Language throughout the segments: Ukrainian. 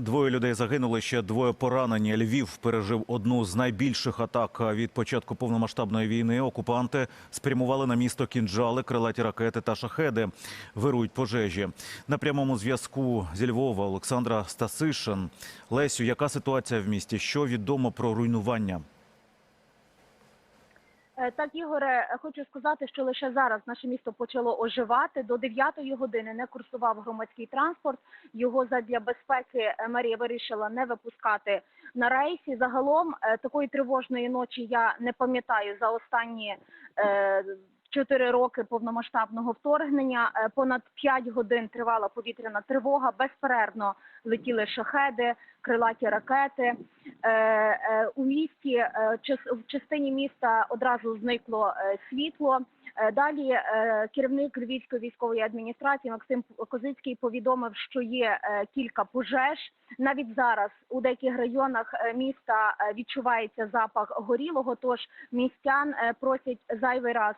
Двоє людей загинули, ще двоє поранені. Львів пережив одну з найбільших атак від початку повномасштабної війни. Окупанти спрямували на місто кінжали, крилаті ракети та шахеди. Вирують пожежі. На прямому зв'язку зі Львова Олександра Стасишин. Лесю, яка ситуація в місті? Що відомо про руйнування? Е, Так, Ігоре, хочу сказати, що лише зараз наше місто почало оживати. До 9 години не курсував громадський транспорт. Його задля безпеки Марія мерія вирішила не випускати на рейсі. Загалом е, такої тривожної ночі я не пам'ятаю за останні чотири роки повномасштабного вторгнення. Е, Понад 5 годин тривала повітряна тривога. Безперервно летіли шахеди, крилаті ракети. Е, е, у місті в частині міста одразу зникло світло. Е, Далі е, керівник Львівської військової адміністрації Максим Козицький повідомив, що є е, кілька пожеж. Навіть зараз у деяких районах міста відчувається запах горілого. Тож містян просять зайвий раз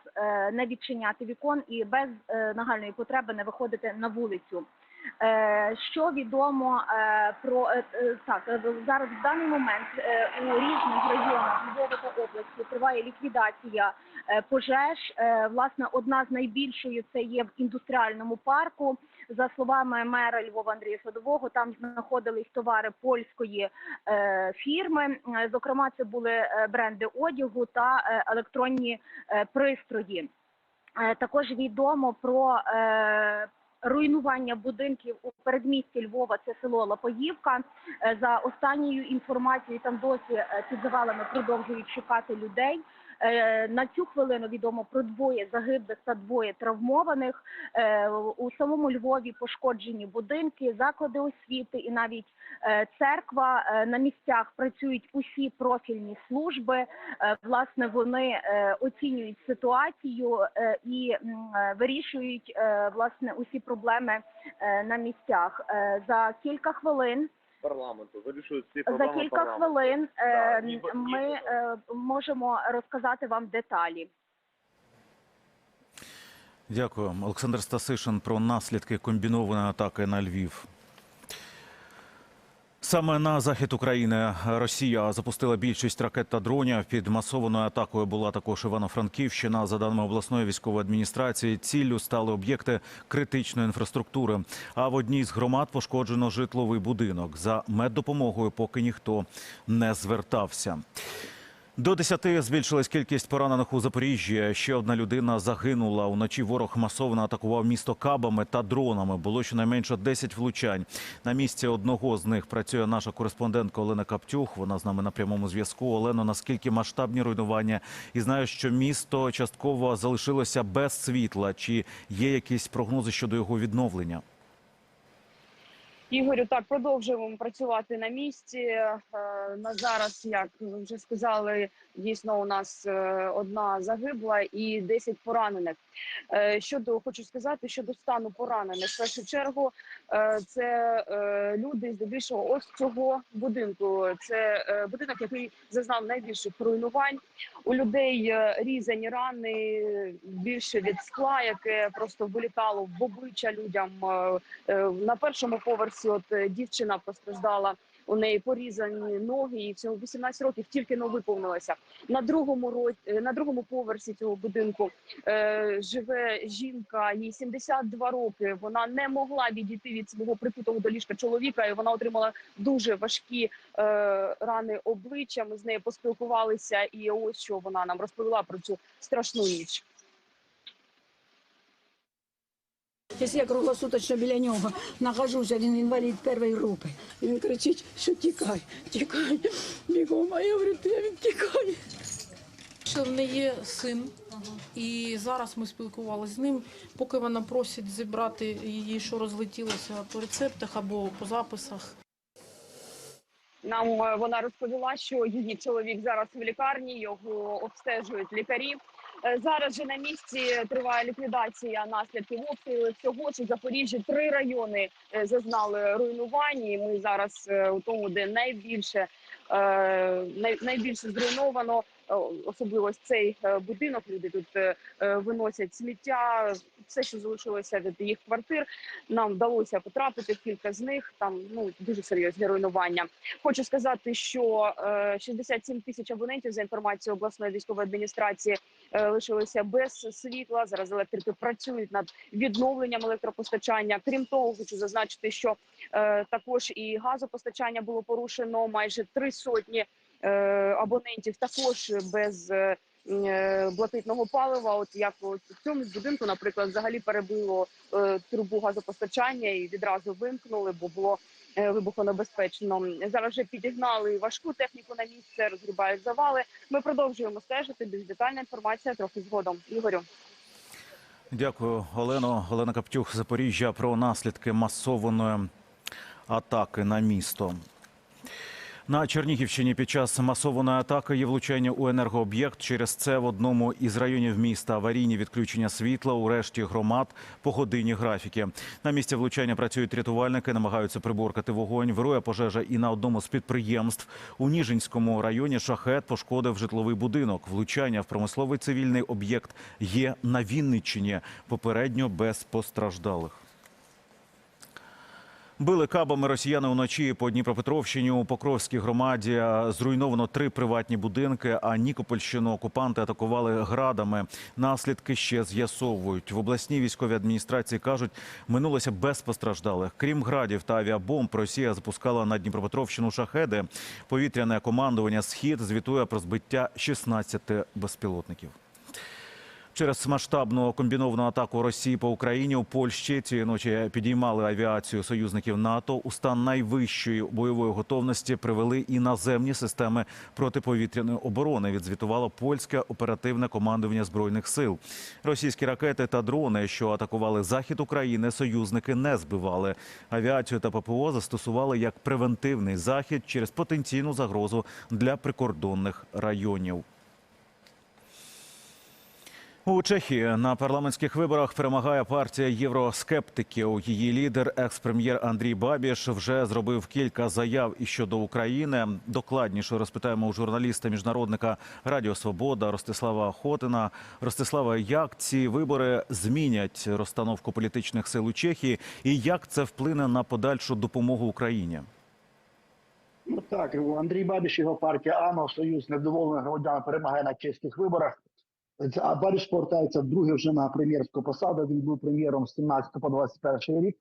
не відчиняти вікон і без нагальної потреби не виходити на вулицю. Е, Що відомо е, про е, так зараз в даний момент у різних районах Львова та області триває ліквідація пожеж. Власне, одна з найбільшою це є в індустріальному парку. За словами мера Львова Андрія Садового, там знаходились товари польської фірми. Зокрема, це були бренди одягу та електронні пристрої. Також відомо про руйнування будинків у передмісті Львова. Це село Лапоївка. Е, За останньою інформацією, там досі е, під завалами продовжують шукати людей. Е, На цю хвилину відомо про двоє загиблих та двоє травмованих. Е, У самому Львові пошкоджені будинки, заклади освіти і навіть е, церква. На місцях працюють усі профільні служби. Власне, вони оцінюють ситуацію і вирішують власне усі проблеми на місцях. За кілька хвилин парламенту вирішують всі за проблеми кілька парламенту. хвилин е, Да, ніби- ми ніби. е, можемо розказати вам деталі. Дякую, Олександр Стасишин про наслідки комбінованої атаки на Львів. Саме на захід України Росія запустила більшість ракет та дронів. Під масованою атакою була також Івано-Франківщина. За даними обласної військової адміністрації, ціллю стали об'єкти критичної інфраструктури. А в одній з громад пошкоджено житловий будинок. За меддопомогою поки ніхто не звертався. До 10 збільшилась кількість поранених у Запоріжжі. Ще одна людина загинула. Уночі ворог масово атакував місто кабами та дронами. Було щонайменше 10 влучань. На місці одного з них працює наша кореспондентка Олена Каптюх. Вона з нами на прямому зв'язку. Олено, наскільки масштабні руйнування? І знаю, що місто частково залишилося без світла. Чи є якісь прогнози щодо його відновлення? Ігорю, так продовжуємо працювати на місці. Е, На зараз, як вже сказали, дійсно у нас е, одна загибла і 10 поранених. Е, Щодо хочу сказати, щодо стану поранених, в першу чергу це люди здебільшого ось цього будинку. Це будинок, який зазнав найбільших руйнувань. У людей різані рани більше від скла, яке просто вилітало в обличчя людям. На першому поверсі, от е, дівчина постраждала. У неї порізані ноги, і всього 18 років тільки но виповнилося. На другому ро... е, на другому поверсі цього будинку е, живе жінка, їй 72 роки. Вона не могла відійти від свого прикутого до ліжка чоловіка, і вона отримала дуже важкі е, рани обличчя. Ми з нею поспілкувалися, і ось що вона нам розповіла про цю страшну ніч. Якщо я круглосуточно біля нього нахожуся, він інвалід першої групи. І він кричить, що тікай, тікай, бігом, а я говорю, він тікає. Що в неї є син, і зараз ми спілкувалися з ним. Поки вона просить зібрати її, що розлетілося по рецептах або по записах. Нам е, вона розповіла, що її чоловік зараз в лікарні, його обстежують лікарі. Е, Зараз же на місці триває ліквідація наслідків обстрілів. Всього що в Запоріжжі три райони е, зазнали руйнувань. І Ми зараз е, у тому, де найбільше найбільше зруйновано. Особливо цей е, будинок. Люди тут е, е, виносять сміття, все, що залишилося від їх квартир. Нам вдалося потрапити кілька з них. Там ну дуже серйозні руйнування. Хочу сказати, що е, 67 тисяч абонентів за інформацією обласної військової адміністрації лишилися без світла. Зараз електрики працюють над відновленням електропостачання. Крім того, хочу зазначити, що також і газопостачання було порушено майже три сотні абонентів. Також без е, е, блакитного палива. От як от в цьому будинку, наприклад, взагалі перебило е, трубу газопостачання і відразу вимкнули, бо було е, вибухонебезпечно. Зараз вже підігнали важку техніку на місце, розгрібають завали. Ми продовжуємо стежити. Більш детальна інформація трохи згодом. Ігорю. Дякую, Олено. Олена Каптюх, Запоріжжя про наслідки масованої атаки на місто. На Чернігівщині під час масованої атаки є влучання у енергооб'єкт. Через це в одному із районів міста аварійні відключення світла. У решті громад погодинні графіки. На місці влучання працюють рятувальники, намагаються приборкати вогонь. Вирує пожежа і на одному з підприємств. У Ніжинському районі шахет пошкодив житловий будинок. Влучання в промисловий цивільний об'єкт є на Вінниччині. Попередньо без постраждалих. Били кабами росіяни уночі по Дніпропетровщині у Покровській громаді. Зруйновано три приватні будинки. А Нікопольщину окупанти атакували градами. Наслідки ще з'ясовують. В обласній військовій адміністрації кажуть, минулося без постраждалих. Крім градів та авіабомб, Росія запускала на Дніпропетровщину шахеди. Повітряне командування Схід звітує про збиття 16 безпілотників. Через масштабну комбіновану атаку Росії по Україні у Польщі цієї ночі підіймали авіацію союзників НАТО. У стан найвищої бойової готовності привели і наземні системи протиповітряної оборони. Відзвітувало польське оперативне командування збройних сил. Російські ракети та дрони, що атакували захід України, союзники не збивали. Авіацію та ППО застосували як превентивний захід через потенційну загрозу для прикордонних районів. У Чехії на парламентських виборах перемагає партія євроскептиків. Її лідер, екс-прем'єр Андрій Бабіш, вже зробив кілька заяв і щодо України. Докладніше розпитаємо у журналіста міжнародника Радіо Свобода Ростислава Хотина. Ростислава, як ці вибори змінять розстановку політичних сил у Чехії, і як це вплине на подальшу допомогу Україні? Ну так, Андрій Бабіш, його партія АНО, Союз невдоволених громадян перемагає на чеських виборах. А Бабіш повертається вдруге вже на прем'єрську посаду. Він був прем'єром з 17 по 21 рік.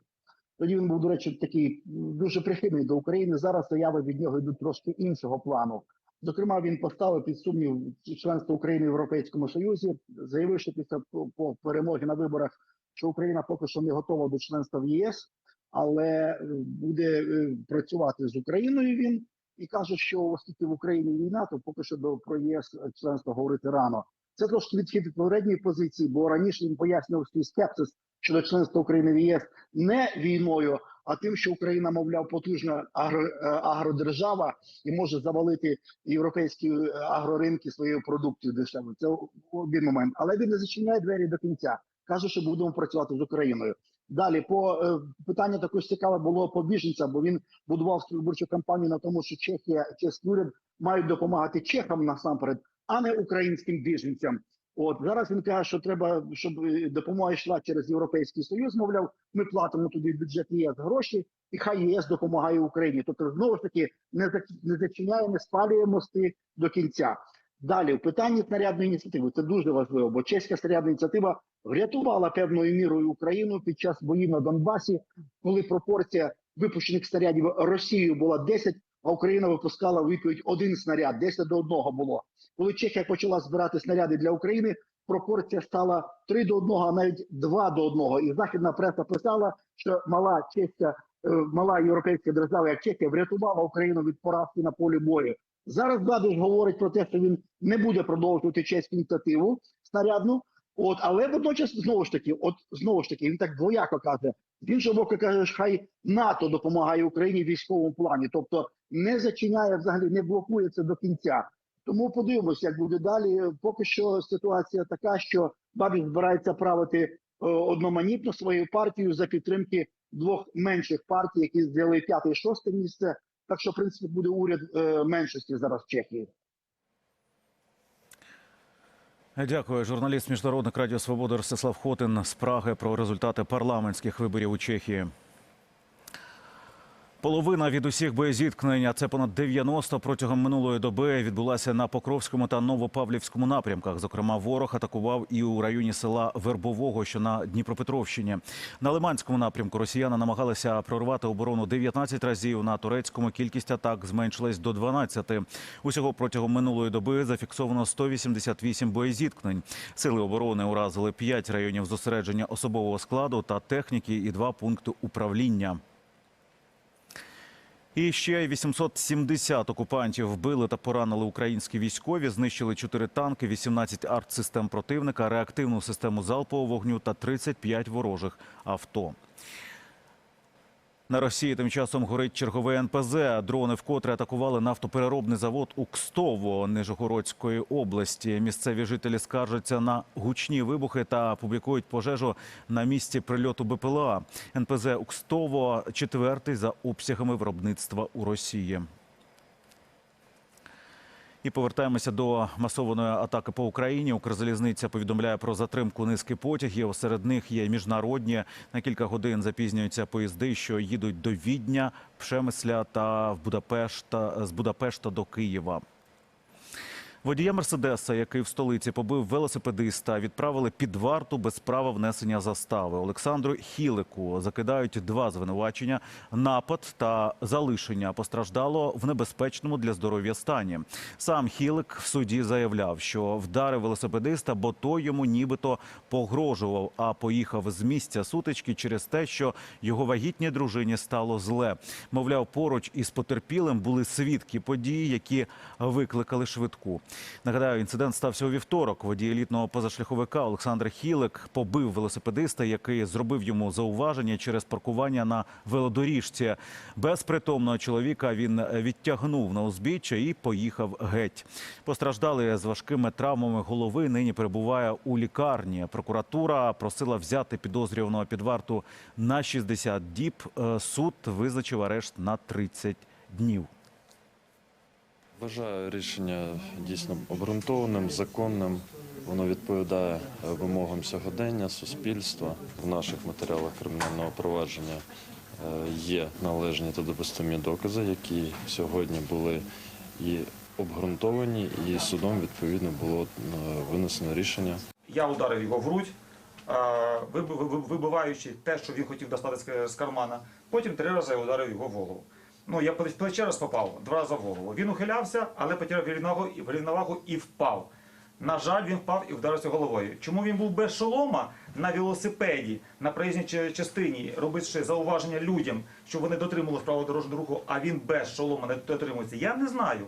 Тоді він був, до речі, такий дуже прихильний до України. Зараз заяви від нього йдуть трошки іншого плану. Зокрема, він поставив під сумнів членство України в Європейському Союзі, заявивши після по- перемоги на виборах, що Україна поки що не готова до членства в ЄС, але е, буде е, працювати з Україною він і каже, що оскільки в Україні війна, то поки що до про ЄС членство говорити рано. Це трошки відхід від попередньої позиції, бо раніше він пояснював свій скепсис щодо членства України в ЄС не війною, а тим, що Україна, мовляв, потужна агро, е, агродержава і може завалити європейські е, агроринки своєю продукцією дешевою. Це один момент. Але він не зачиняє двері до кінця. Каже, що будемо працювати з Україною. Далі по е, питання також цікаве було по біженцям, бо він будував свою виборчу кампанію на тому, що Чехія, чеський уряд мають допомагати чехам насамперед, а не українським біженцям. От зараз він каже, що треба, щоб е, допомога йшла через європейський союз. Мовляв, ми платимо туди бюджет ЄС гроші, і хай ЄС допомагає Україні. Тобто, знову ж таки, не не зачиняє, не спалює мости до кінця. Далі в питанні снарядної ініціативи це дуже важливо, бо чеська снарядна ініціатива врятувала певною мірою Україну під час боїв на Донбасі, коли пропорція випущених снарядів Росією була 10, а Україна випускала відповідь один снаряд, 10 до 1 було. Коли Чехія почала збирати снаряди для України, пропорція стала 3 до 1, а навіть 2 до 1. І західна преса писала, що мала чеська, е, мала європейська держава, як Чехія, врятувала Україну від поразки на полі бою. Зараз Бабіш говорить про те, що він не буде продовжувати чеську ініціативу снарядну. От, але водночас знову ж таки, от знову ж таки, він так двояко каже. З іншого боку, каже, що хай НАТО допомагає Україні в військовому плані, тобто не зачиняє взагалі, не блокує це до кінця. Тому подивимося, як буде далі. Поки що ситуація така, що Бабіш збирається правити е, одноманітно своєю партією за підтримки двох менших партій, які взяли п'яте і шосте місце. Так що, в принципі, буде уряд е, меншості зараз в Чехії. Дякую. Журналіст міжнародних радіо Свобода Ростислав Хотин з Праги про результати парламентських виборів у Чехії. Половина від усіх боєзіткнень, а це понад 90 протягом минулої доби, відбулася на Покровському та Новопавлівському напрямках. Зокрема, ворог атакував і у районі села Вербового, що на Дніпропетровщині. На Лиманському напрямку росіяни намагалися прорвати оборону 19 разів. На турецькому кількість атак зменшилась до 12. Усього протягом минулої доби зафіксовано 188 боєзіткнень. Сили оборони уразили 5 районів зосередження особового складу та техніки і 2 пункти управління. І ще 870 окупантів вбили та поранили українські військові, знищили 4 танки, 18 артсистем противника, реактивну систему залпового вогню та 35 ворожих авто. На Росії тим часом горить черговий НПЗ. Дрони вкотре атакували нафтопереробний завод у Кстово Нижегородської області. Місцеві жителі скаржаться на гучні вибухи та публікують пожежу на місці прильоту БПЛА. НПЗ Укстово четвертий за обсягами виробництва у Росії. І повертаємося до масованої атаки по Україні. Укрзалізниця повідомляє про затримку низки потягів. Серед них є міжнародні. На кілька годин запізнюються поїзди, що їдуть до Відня, Пшемисля та в Будапешта з Будапешта до Києва. Водія Мерседеса, який в столиці побив велосипедиста, відправили під варту без права внесення застави. Олександру Хілику закидають два звинувачення: напад та залишення постраждало в небезпечному для здоров'я стані. Сам Хілик в суді заявляв, що вдарив велосипедиста, бо той йому нібито погрожував, а поїхав з місця сутички через те, що його вагітній дружині стало зле. Мовляв, поруч із потерпілим були свідки події, які викликали швидку. Нагадаю, інцидент стався у вівторок. Водій елітного позашляховика Олександр Хілик побив велосипедиста, який зробив йому зауваження через паркування на велодоріжці. Безпритомного чоловіка він відтягнув на узбіччя і поїхав геть. Постраждалий з важкими травмами голови нині перебуває у лікарні. Прокуратура просила взяти підозрюваного під варту на 60 діб. Е, Суд визначив арешт на 30 днів. Вважаю рішення дійсно обґрунтованим, законним. Воно відповідає е, вимогам сьогодення, суспільства. В наших матеріалах кримінального провадження е, є належні та допустимі докази, які сьогодні були і обґрунтовані, і судом відповідно було е, винесено рішення. Я ударив його в грудь, виби- виби- вибиваючи те, що він хотів достати з кармана. Потім три рази я ударив його в голову. Ну, я плече раз попав, два рази в голову. Він ухилявся, але потеряв рівновагу і впав. На жаль, він впав і вдарився головою. Чому він був без шолома на велосипеді на проїзній частині, робивши зауваження людям, що вони дотримували правил дорожнього руху, а він без шолома не дотримується? Я не знаю.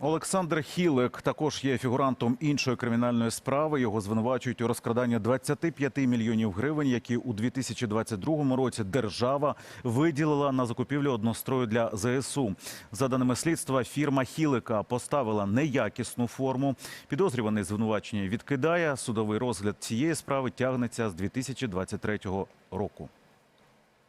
Олександр Хілик також є фігурантом іншої кримінальної справи. Його звинувачують у розкраданні 25 мільйонів гривень, які у 2022 році держава виділила на закупівлю однострою для ЗСУ. За даними слідства, фірма Хілика поставила неякісну форму. Підозрюваний звинувачення відкидає. Судовий розгляд цієї справи тягнеться з 2023 року.